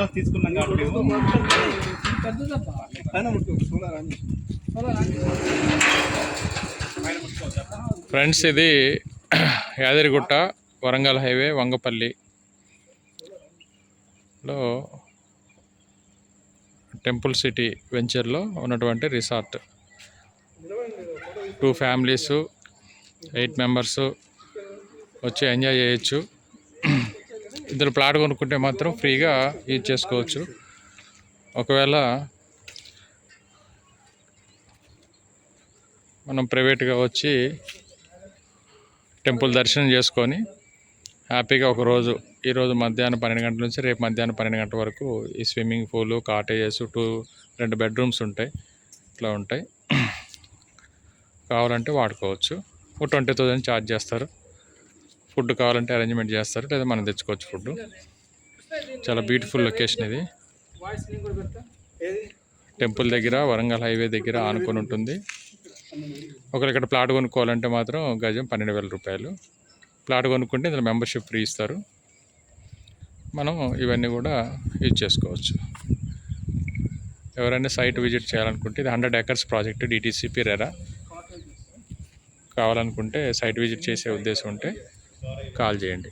Bus తీసుకున్నాం కాబట్టి friends ఇది యాదగిరిగుట్ట వరంగల్ హైవే వంగపల్లి. లో టెంపుల్ సిటీ వెంచర్లో ఉన్నటువంటి resort. Two families eight members వచ్చి ఎంజాయ్ చేయొచ్చు. ఇద్దరు ప్లాట్ కొనుక్కుంటే మాత్రం ఫ్రీగా యూజ్ చేసుకోవచ్చు. ఒకవేళ మనం ప్రైవేట్గా వచ్చి టెంపుల్ దర్శనం చేసుకొని హ్యాపీగా ఒక రోజు ఈరోజు మధ్యాహ్నం పన్నెండు గంటల నుంచి రేపు మధ్యాహ్నం పన్నెండు గంటల వరకు ఈ స్విమ్మింగ్ పూలు కాటేజెస్ టూ రెండు బెడ్రూమ్స్ ఉంటాయి. ఇట్లా ఉంటాయి. కావాలంటే వాడుకోవచ్చు. ట్వంటీ థౌజండ్ ఛార్జ్ చేస్తారు. ఫుడ్ కావాలంటే అరేంజ్మెంట్ చేస్తారు లేదా మనం తెచ్చుకోవచ్చు ఫుడ్. చాలా బ్యూటిఫుల్ లొకేషన్ ఇది. టెంపుల్ దగ్గర వరంగల్ హైవే దగ్గర ఆనుకొని ఉంటుంది. ఒకరు ఇక్కడ ప్లాట్ కొనుక్కోవాలంటే మాత్రం గజం పన్నెండు వేల రూపాయలు. ప్లాట్ కొనుక్కుంటే ఇందులో మెంబర్షిప్ ఫ్రీ ఇస్తారు. మనం ఇవన్నీ కూడా యూజ్ చేసుకోవచ్చు. ఎవరైనా సైట్ విజిట్ చేయాలనుకుంటే ఇది hundred acres project DTCP RERA. కావాలనుకుంటే సైట్ విజిట్ చేసే ఉద్దేశం ఉంటే కాల్ చేయండి.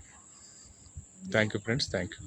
Thank you friends thank you